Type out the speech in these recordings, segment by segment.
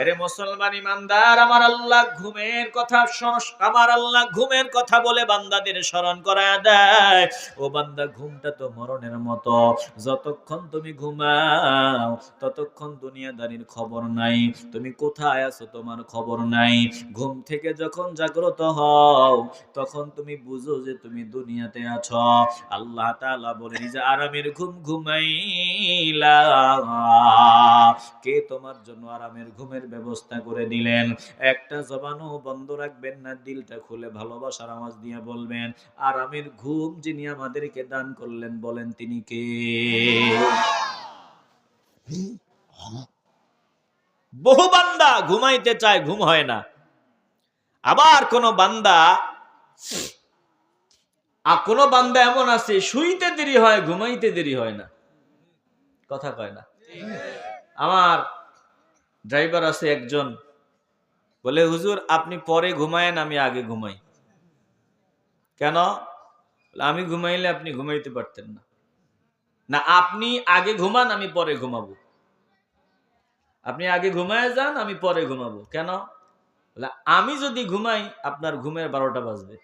এরে মুসলমান ইমানদার, আমার আল্লাহ ঘুমের কথা আমার আল্লাহ ঘুমের কথা বলে বান্দাদের স্মরণ করায় দেয়। ও বান্দা, ঘুমটা তো মরণের মতো। যতক্ষণ তুমি ঘুমাও, ততক্ষণ দুনিয়াদারির খবর নাই। তুমি কোথায় আছো তোমার খবর নাই। ঘুম থেকে যখন জাগ্রত হও, তখন তুমি বুঝো যে তুমি দুনিয়াতে আছো। আল্লাহ তাআলা বলেন যে আরামের ঘুম ঘুমাইলা। কে তোমার জন্য আরামের ঘুমের ব্যবস্থা করে দিলেন। একটা জবানও বন্ধ রাখবেন না, দিলটা খুলে ভালোবাসার আওয়াজ দিয়ে বলবেন আরামের ঘুম যিনি আমাদেরকে দান করলেন, বলেন তিনি কে? বহু বান্দা ঘুমাইতে চায়, ঘুম হয় না। আবার কোন বান্দা আর কোন বান্দা এমন আছে, শুইতে দেরি হয়, ঘুমাইতে দেরি হয় না। কথা কয় না। আমার ড্রাইভার আছে একজন, বলে, হুজুর, আপনি পরে ঘুমায়েন, আমি আগে ঘুমাই। কেন? আমি ঘুমাইলে আপনি ঘুমাইতে পারতেন না। না, আপনি আগে ঘুমান, আমি পরে ঘুমাবো। আপনি আগে ঘুমায় যান, আমি পরে ঘুমাবো। কেন? আমি যদি ঘুমাই, আপনার ঘুমের বারোটা বাজবে।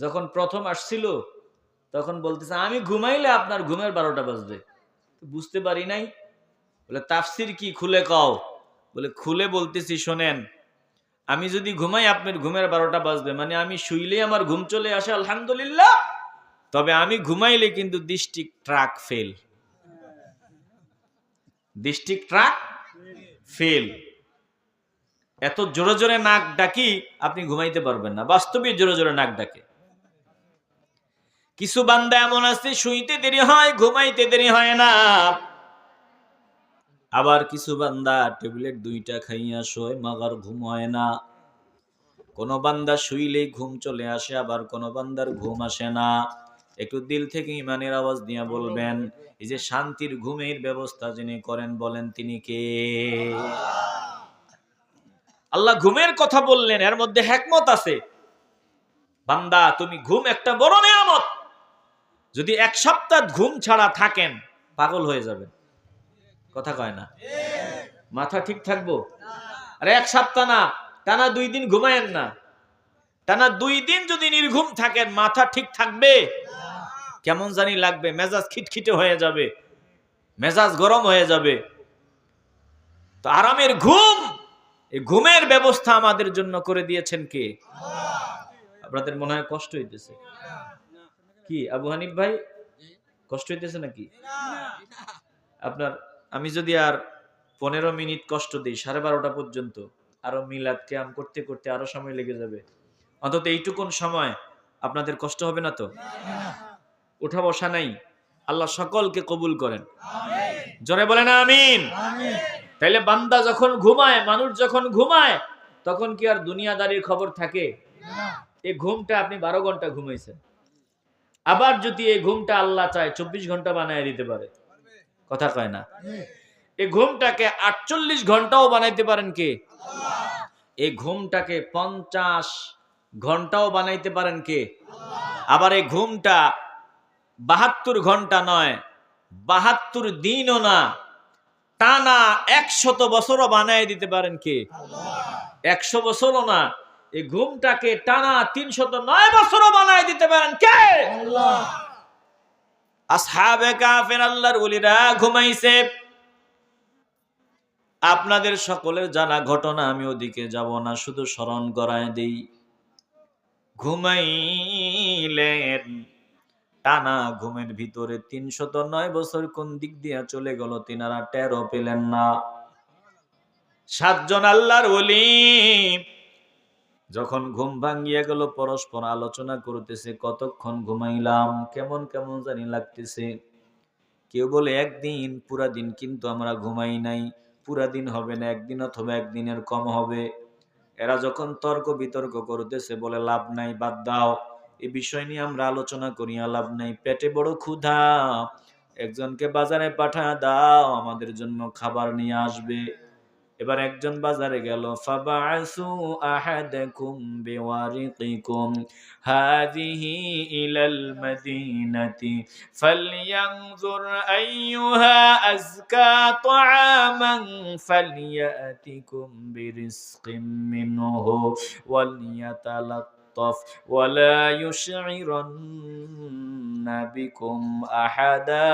যখন প্রথম আসছিল, তখন বলতেছে, আমি ঘুমাইলে আপনার ঘুমের বারোটা বাজবে। বুঝতে পারি নাই বলে, তাফসির কি? খুলে কও। বলে, খুলে বলতেছি, শোনেন, আমি যদি ঘুমাই, আপনার ঘুমের বারোটা বাজবে। মানে আমি শুইলেই আমার ঘুম চলে আসে, আলহামদুলিল্লাহ। তবে আমি ঘুমাইলে কিন্তু district truck fail. District truck fail. এত জোরে জোরে নাক ডাকি, আপনি ঘুমাইতে পারবেন না। বাস্তবে জোরে জোরে নাক ডাকে। কিছু বান্দা এমন আছে, শুইতে দেরি হয়, ঘুমাইতে দেরি হয় না। আবার কিছু বান্দা ট্যাবলেট দুইটা খাইয়া শোয়, মাগার ঘুম হয় না। কোন বান্দা শুইলেই ঘুম চলে আসে, আবার কোন বান্দার ঘুম আসে না। একটু দিল থেকে ইমানের আওয়াজ দিয়া বলবেন, এই যে শান্তির ঘুমের ব্যবস্থা যিনি করেন, বলেন তিনি কে? আল্লাহ ঘুমের কথা বললেন, এর মধ্যে হ্যাকমত আছে। বান্দা, তুমি ঘুম একটা বড় নিয়ামত। যদি এক সপ্তাহ ঘুম ছাড়া থাকেন, পাগল হয়ে যাবেন। কথা কয় না। মাথা ঠিক থাকব? আরে এক সপ্তাহ না, টানা দুই দিন ঘুমায়েন না। টানা দুই দিন যদি নির্ঘুম থাকেন, মাথা ঠিক থাকবে? কেমন জানি লাগবে, মেজাজ খিটখিটে হয়ে যাবে, মেজাজ গরম হয়ে যাবে। তো আরামের ঘুম, এই ঘুমের ব্যবস্থা আমাদের জন্য করে দিয়েছেন কে? আপনাদের মনে হয় কষ্ট হইতেছে? কি, আবু হানিফ ভাই? কষ্ট হইতেছে নাকি? আপনার আমি যদি আর পনেরো মিনিট কষ্ট দিই সাড়ে বারোটা পর্যন্ত আরও মিলাদ ক্যাম করতে করতে আরও সময় লেগে যাবে। অন্তত এইটুকুন সময় আপনাদের কষ্ট হবে না তো? উঠা বসা নাই। আল্লাহ সকলকে কবুল করেন। জোরে বলেন আমিন। তাইলে বান্দা যখন ঘুমায় মানুষ যখন ঘুমায় তখন কি আর দুনিয়াদারির খবর থাকে? এই ঘুমটা আপনি বারো ঘণ্টা ঘুমাইছেন। আবার যদি এই ঘুমটা আল্লাহ চায় চব্বিশ ঘণ্টা বানায় দিতে পারে। কথা কয় না। এই ঘুমটাকে আটচল্লিশ ঘন্টাও বানাইতে পারেন কে? এই ঘুমটাকে পঞ্চাশ ঘন্টাও বানাইতে পারেন কে? আবার এই ঘুমটা বাহাত্তর ঘণ্টা নয়, বাহাত্তর দিনও না, টানা একশত বছরও বানাই দিতে পারেন কে? একশো বছরও না, এই ঘুমটাকে টানা তিনশত নয় বছরও বানাই দিতে পারেন কে? কাফের আল্লাহর ঘুমাইছে। আপনাদের সকলের জানা ঘটনা, আমি ওদিকে যাব না, শুধু স্মরণ করায় দেই। ঘুমাইলেন, টানা ঘুমের ভিতরে তিনশত নয় বছর কোন দিক দিয়া চলে গেল তিনারা টেরো পেলেন না। সাতজন আল্লাহর ওলি যখন ঘুম ভাঙ্গিয়া গেল, পরস্পর আলোচনা করতেছে, কতক্ষণ ঘুমাইলাম, কেমন কেমন জানি লাগতেছে। কেউ বলে, একদিন, পুরা দিন কিন্তু আমরা ঘুমাই নাই, পুরা দিন হবে না, একদিন অথবা একদিনের কম হবে। এরা যখন তর্ক বিতর্ক করতেছে, বলে, লাভ নাই, বাদ দাও। এই বিষয় নিয়ে আমরা আলোচনা করিয়া লাভ নাই। পেটে বড় ক্ষুধা, একজনকে বাজারে পাঠা দাও, আমাদের জন্য খাবার নিয়ে আসবে। এবার একজন বাজারে গেল ফাবাসু আহাদাকুম বিওয়ারিকিকুম হাযিহি ইলাল মাদিনাতি ফালইয়ানজুর আইয়ুহা আযকা তাআমান ফালইয়াতিকুম বিরিজকিম মিনহু ওয়ালিয়াতালাত্তাফ ولا يشعرن بكم أحدا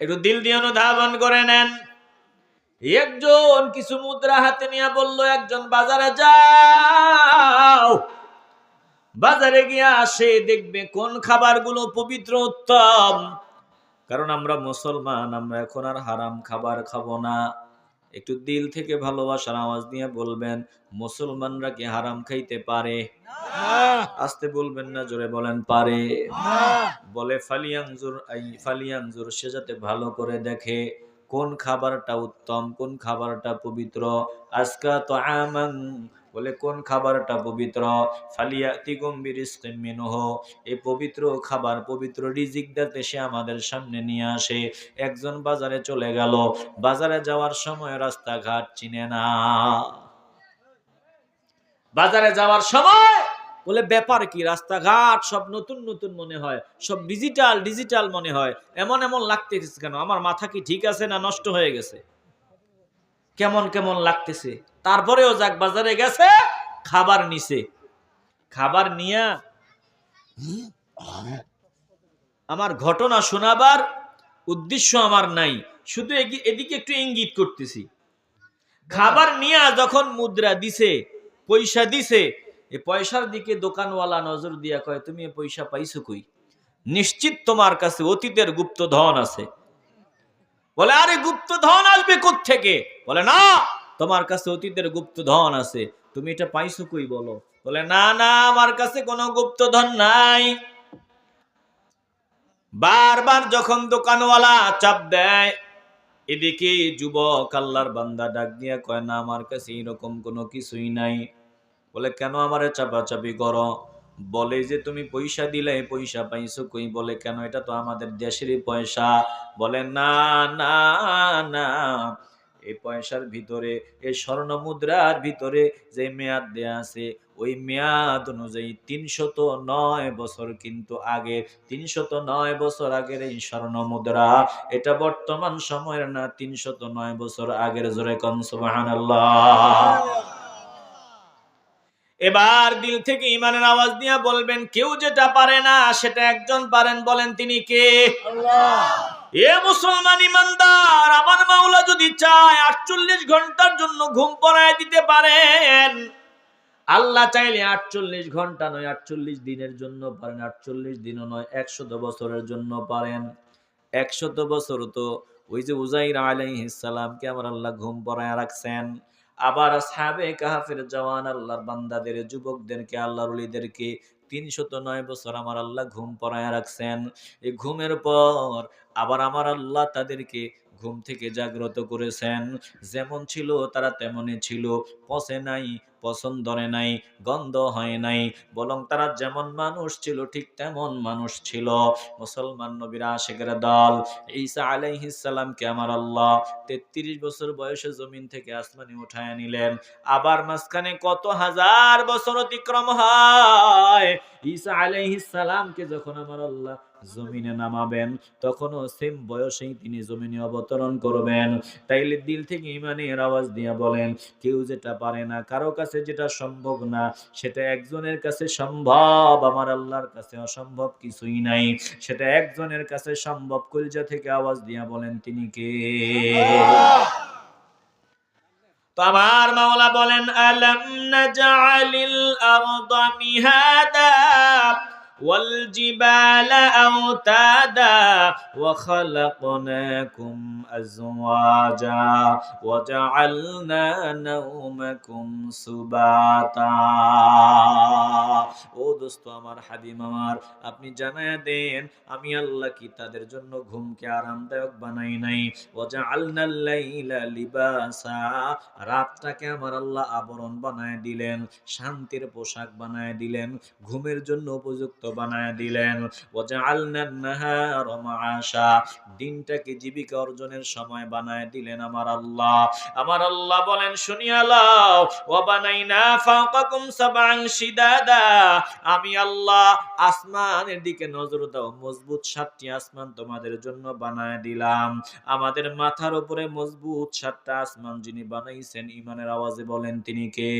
একটু দিল দিয়ে অনুধাবন করে নেন। একজন কিছু মুদ্রা হাতে নিয়ে বলল, একজন বাজারে যাও। বাজারে গিয়ে আসে দেখবে কোন খাবারগুলো পবিত্র উত্তম। কারণ আমরা মুসলমান, আমরা এখন আর হারাম খাবার খাব না। একটু দিল থেকে ভালোবাসার আওয়াজ নিয়ে বলবেন মুসলমানরা কি হারাম খাইতে পারে? আসতে বলবেন না জোরে বলেন পারে। বলে ফালিয়াংজুর ফালিয়াংজুর সে যাতে ভালো করে দেখে কোন খাবারটা উত্তম কোন খাবারটা পবিত্র। আজকা তো আমাং বলে, কোন খাবারটা পবিত্র? ফালিয়াতি গম্ভীর মিনহ। এই পবিত্র খাবার, পবিত্র রিজিকদাতে সে আমাদের সামনে নিয়ে আসে। একজন বাজারে চলে গেল। বাজারে যাওয়ার সময় রাস্তাঘাট চিনে না। বাজারে যাওয়ার সময় বলে, ব্যাপার কি? রাস্তাঘাট সব নতুন নতুন মনে হয়। সব ডিজিটাল ডিজিটাল মনে হয়। এমন এমন লাগতেছে কেন? আমার মাথা কি ঠিক আছে না নষ্ট হয়ে গেছে? কেমন কেমন লাগতেছে। তারপরেও যাক বাজারে গেছে, খাবার নিছে। খাবার নিয়া আমার ঘটনা শোনাবার উদ্দেশ্য আমার নাই, শুধু এদিকে একটু ইঙ্গিত করতেছি। খাবার নিয়া যখন মুদ্রা দিছে, পয়সা দিছে, এ পয়সার দিকে দোকানওয়ালা নজর দিয়া কয়, তুমি পয়সা পাইছো কই? নিশ্চিত তোমার কাছে অতীতের গুপ্ত ধন আছে। বলে, আরে গুপ্ত ধন আসবে থেকে বলে, না, তোমার কাছে অতীতের গুপ্ত ধন আছে। তুমি এটা পাইছো কই বলো? বলে, না না, আমার কাছে কোনো গুপ্ত ধন নাই। বারবার যখন দোকানওয়ালা চাপ দেয়, এদিকে যুবক আল্লাহর বান্দা ডাক দিয়া কয়, না, আমার কাছে এরকম কোনো কিছুই নাই। বলে, কেন আমারে চাপাচাপি করো? বলে, যে তুমি পয়সা দিলে পয়সা পাইছো কই? বলে, কেন, এটা তো আমাদের দেশেরই পয়সা। বলে, না না না এই পয়সার ভিতরে, এই স্বর্ণ মুদ্রার ভিতরে যে মেয়াদ দেয়া আছে, ওই মেয়াদ অনুযায়ী তিনশত নয় বছর কিন্তু আগে তিনশত নয় বছর আগের এই স্বর্ণ মুদ্রা এটা বর্তমান সময়ের না, তিনশত নয় বছর আগের, জোরে কন এবার দিল থেকে ইমানের আওয়াজ দিয়ে বলবেন, কেউ যেটা পারে না, সেটা একজন পারেন বলেন তিনি কে? এ মুসলমান ইমানদার, আমার মাওলা যদি চায় আটচল্লিশ ঘণ্টার জন্য ঘুম পড়ায় দিতে পারেন। আল্লাহ চাইলে আটচল্লিশ ঘণ্টা নয়, আটচল্লিশ দিনের জন্য পারেন, আটচল্লিশ দিনও নয়, একশত বছরের জন্য পারেন। একশত বছর তো ওই যে উজাইর আলাইহিসসালামকে আমার আল্লাহ ঘুম পড়ায় রাখছেন। আবার সাবে কাহাফের জওয়ান আল্লাহর বান্দাদের, যুবকদেরকে, আল্লাহর উলিদেরকে তিনশত নয় বছর আমার আল্লাহ ঘুম পড়ায় রাখছেন। এই ঘুমের পর আবার আমার আল্লাহ তাদেরকে ঘুম থেকে জাগ্রত করেছেন। যেমন ছিল তারা তেমনই ছিল, পচে নাই পছন্দরে নাই, গন্ধ হয় নাই। বরং তারা যেমন মানুষ ছিল, ঠিক তেমন মানুষ ছিল। মুসলমান নবীর আশেকের দল, ঈসা আলাইহিস সালামকে আমার আল্লাহ তেত্রিশ বছর বয়সে জমিন থেকে আসমানে উঠায় নিলেন। আবার মাঝখানে কত হাজার বছর অতিক্রম হয়, ঈসা আলাইহিস সালামকে যখন আমার আল্লাহ জমিনে নামাবেন, তখনও সেম বয়সেই তিনি জমিনে অবতরণ করবেন। তাইলে দিল থেকে ইমানের আওয়াজ দিয়া বলেন, কেউ যেটা পারে না, কারও কাছে যেটা সম্ভব না, সেটা একজনের কাছে সম্ভব, আমার আল্লাহর কাছে অসম্ভব কিছুই নাই। সেটা একজনের কাছে সম্ভব, কলজা থেকে আওয়াজ দিয়া বলেন, তিনি কে? আমার মাওলা বলেন, আলম নাজআলিল আরদা মিহাদা? والجبال أوتادا وخلقناكم أزواجا وجعلنا نومكم سباتا ও দোস্ত আমার হাবিব আমার আপনি জানায় দেন আমি আল্লাহ কি তাদের জন্য ঘুমকে আরামদায়ক বানাই নাই ওয়াজআলনাল লাইলা লিবাসা রাতটাকে আমার আল্লাহ আবরণ বানায় দিলেন শান্তির পোশাক বানায় দিলেন ঘুমের জন্য উপযুক্ত বানায় দিলেন। দিনটাকে জীবিকা অর্জনের সময় বানায় দিলেন আমার আল্লাহ। আমার আল্লাহ বলেন আমি আল্লাহ, আসমানের দিকে নজর দাও। মজবুত সাতটি আসমান তোমাদের জন্য বানায় দিলাম। আমাদের মাথার উপরে মজবুত সাতটা আসমান যিনি বানাইছেন, ইমানের আওয়াজে বলেন তিনি কে?